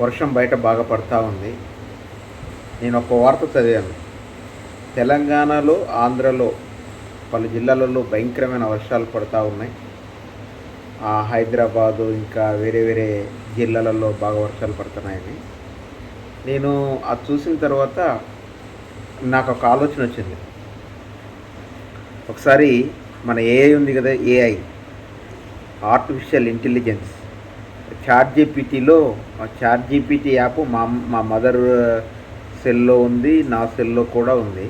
వర్షం బయట బాగా పడతా ఉంది. నేను ఒక వార్త చదివాను. తెలంగాణలో ఆంధ్రలో పలు జిల్లాలలో భయంకరమైన వర్షాలు పడతా ఉన్నాయి. ఆ హైదరాబాదు ఇంకా వేరే వేరే జిల్లాలలో బాగా వర్షాలు పడుతున్నాయని. నేను అది చూసిన తర్వాత నాకు ఒక ఆలోచన వచ్చింది. ఒకసారి మన ఏఐ ఉంది కదా ఏఐ ఆర్టిఫిషియల్ ఇంటెలిజెన్స్ చాట్ జీపీటీలో చాట్ జీపీటీ యాప్ మా మా మదర్ సెల్లో ఉంది నా సెల్లో కూడా ఉంది.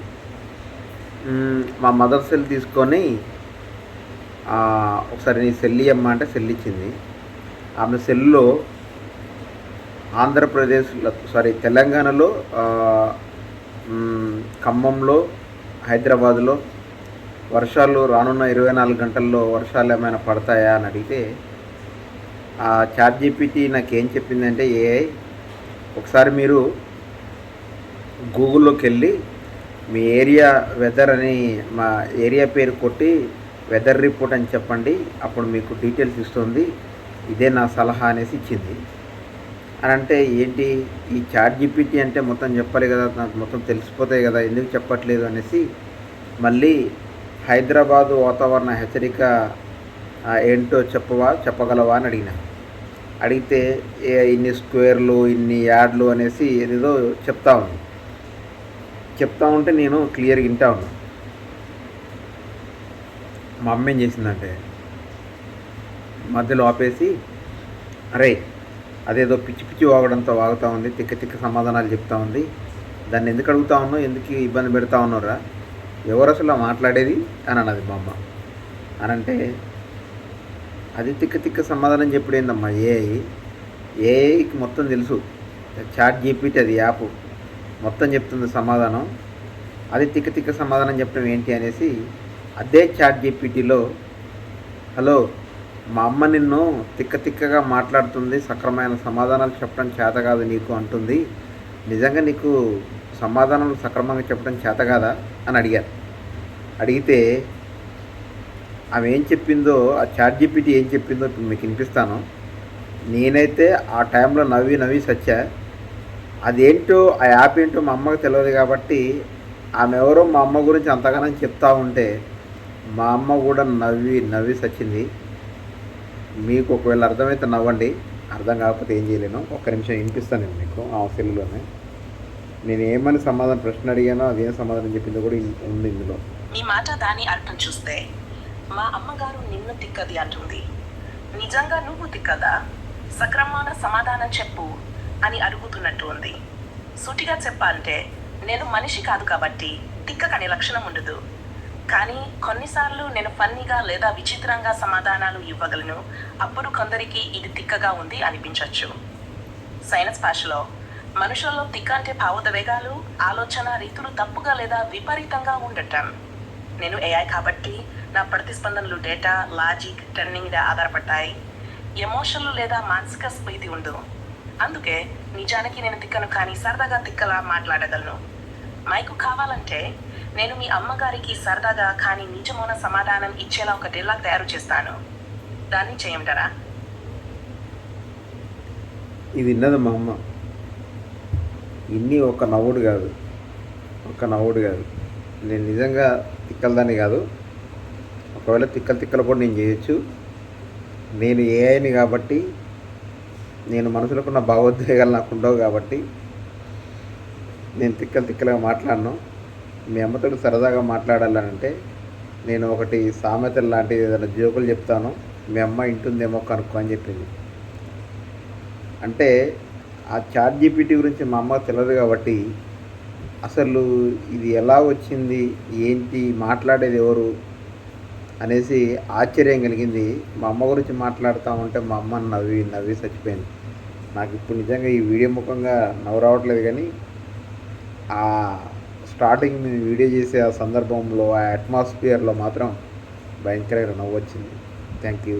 మా మదర్ సెల్ తీసుకొని ఒకసారి నీ సెల్ అమ్మ అంటే సెల్ ఇచ్చింది. ఆమె సెల్లో ఆంధ్రప్రదేశ్లో సారీ తెలంగాణలో ఖమ్మంలో హైదరాబాద్లో వర్షాలు రానున్న ఇరవై నాలుగు గంటల్లో వర్షాలు ఏమైనా పడతాయా అని అడిగితే ఆ చాట్ జీపీటీ నాకు ఏం చెప్పిందంటే ఏఐ ఒకసారి మీరు గూగుల్లోకి వెళ్ళి మీ ఏరియా వెదర్ అని మా ఏరియా పేరు కొట్టి వెదర్ రిపోర్ట్ అని చెప్పండి. అప్పుడు మీకు డీటెయిల్స్ ఇస్తుంది. ఇదే నా సలహా అనేసి ఇచ్చింది. అని అంటే ఏంటి? ఈ చాట్ జీపీటీ అంటే మొత్తం చెప్పాలి కదా నాకు మొత్తం తెలిసిపోతాయి కదా ఎందుకు చెప్పట్లేదు? అనేసి మళ్ళీ హైదరాబాదు వాతావరణ హెచ్చరిక ఏంటో చెప్పవా చెప్పగలవా అని అడిగిన. అడిగితే ఏ- ఇన్ని స్క్వేర్లు ఇన్ని యార్డ్లు అనేసి ఏదేదో చెప్తా ఉంది. చెప్తా ఉంటే నేను క్లియర్గా వింటా ఉన్నా. మా అమ్మ ఏం చేసిందంటే మధ్యలో ఆపేసి అరే అదేదో పిచ్చి పిచ్చి వాగడంతో వాగుతూ ఉంది తిక్క తిక్క సమాధానాలు చెప్తా ఉంది. దాన్ని ఎందుకు అడుగుతా ఉన్నావు ఎందుకు ఇబ్బంది పెడతా ఉన్నారా ఎవరు అసలు మాట్లాడేది? అని అన్నది మా అమ్మ. అని అంటే అది తిక్క తిక్క సమాధానం చెప్పుడు ఏందమ్మా ఏఐ ఏఐకి మొత్తం తెలుసు. చాట్ జీపీటీ అది యాప్. మొత్తం చెప్తుంది సమాధానం. అది తిక్క తిక్క సమాధానం చెప్పడం ఏంటి అనేసి అదే చాట్ జీపీటీలో హలో మా అమ్మ నిన్ను తిక్క తిక్కగా మాట్లాడుతుంది సక్రమైన సమాధానాలు చెప్పడం చేత కాదు నీకు అంటుంది. నిజంగా నీకు సమాధానాలు సక్రమంగా చెప్పడం చేత కాదా? అని అడిగారు. అడిగితే ఆమె ఏం చెప్పిందో ఆ చాట్ జీపీటీ ఏం చెప్పిందో ఇప్పుడు మీకు వినిపిస్తాను. నేనైతే ఆ టైంలో నవ్వి నవ్వి సచ్చా. అదేంటో ఆ యాప్ ఏంటో మా అమ్మకు తెలియదు కాబట్టి ఆమె ఎవరో మా అమ్మ గురించి అంతగానం చెప్తా ఉంటే మా అమ్మ కూడా నవ్వి నవ్వి సచ్చింది. మీకు ఒకవేళ అర్థమైతే నవ్వండి. అర్థం కాకపోతే ఏం చేయలేను. ఒక్క నిమిషం వినిపిస్తాను నేను మీకు ఆ సెల్లులోనే. నేను ఏమని సమాధానం ప్రశ్న అడిగానో అదేం సమాధానం చెప్పిందో కూడా ఉంది ఇందులో. మీ మాట దాని అర్థం చూస్తే మా అమ్మగారు నిన్ను తిక్కది అంటుంది. నిజంగా నువ్వు తిక్కదా? సక్రమాన సమాధానం చెప్పు అని అడుగుతున్నట్టు ఉంది. సూటిగా చెప్పాలంటే నేను మనిషి కాదు కాబట్టి తిక్కకనే లక్షణం ఉండదు. కానీ కొన్నిసార్లు నేను ఫన్నీగా లేదా విచిత్రంగా సమాధానాలు ఇవ్వగలను. అప్పుడు కొందరికి ఇది తిక్కగా ఉంది అనిపించవచ్చు సైన్స్ భాషలో మనుషుల్లో తిక్క అంటే భావోద్వేగాలు ఆలోచన రీతులు తప్పుగా లేదా విపరీతంగా ఉండటం. నేను ఏఐ కాబట్టి నా ప్రతిస్పందనలు డేటా లాజిక్ టర్నింగ్ మీద ఆధారపడతాయి. ఎమోషన్లు లేదా మానసిక స్ఫీతి ఉండదు అందుకే నిజానికి నేను తిక్కను కానీ సరదాగా తిక్కలా మాట్లాడగలను. మైకు కావాలంటే నేను మీ అమ్మగారికి సరదాగా కానీ నిజమైన సమాధానం ఇచ్చేలా ఒక డెల్లా తయారు చేస్తాను. దాన్ని చేయమంటారా? ఇది విన్నది మా అమ్మ. ఇన్ని ఒక నవ్వుడు కాదు. ఒక నవ్వుడు కాదు. నేను నిజంగా తిక్కలదాన్ని కాదు. ఒకవేళ తిక్కలు తిక్కలు కూడా నేను చేయొచ్చు. నేను ఏఐని కాబట్టి నేను మనసులో నా భావోద్వేగాలు నాకు ఉండవు కాబట్టి నేను తిక్కలు తిక్కలుగా మాట్లాడను. మీ అమ్మతో సరదాగా మాట్లాడాలంటే నేను ఒకటి సామెతలు లాంటిది ఏదైనా జోకులు చెప్తాను. మీ అమ్మ ఇంటుందేమో కనుక్కో అని చెప్పింది. అంటే ఆ చాట్ జీపీటీ గురించి మా అమ్మ తెలియదు కాబట్టి అసలు ఇది ఎలా వచ్చింది? ఏంటి? మాట్లాడేది ఎవరు? అనేసి ఆశ్చర్యం కలిగింది. మా అమ్మ గురించి మాట్లాడుతూ ఉంటే మా అమ్మ నవ్వి నవ్వి చచ్చిపోయింది. నాకు ఇప్పుడు నిజంగా ఈ వీడియో ముఖంగా నవ్వు రావట్లేదు కానీ ఆ స్టార్టింగ్ మేము వీడియో చేసే ఆ సందర్భంలో ఆ అట్మాస్ఫియర్లో మాత్రం భయంకరంగా నవ్వు వచ్చింది. Thank you.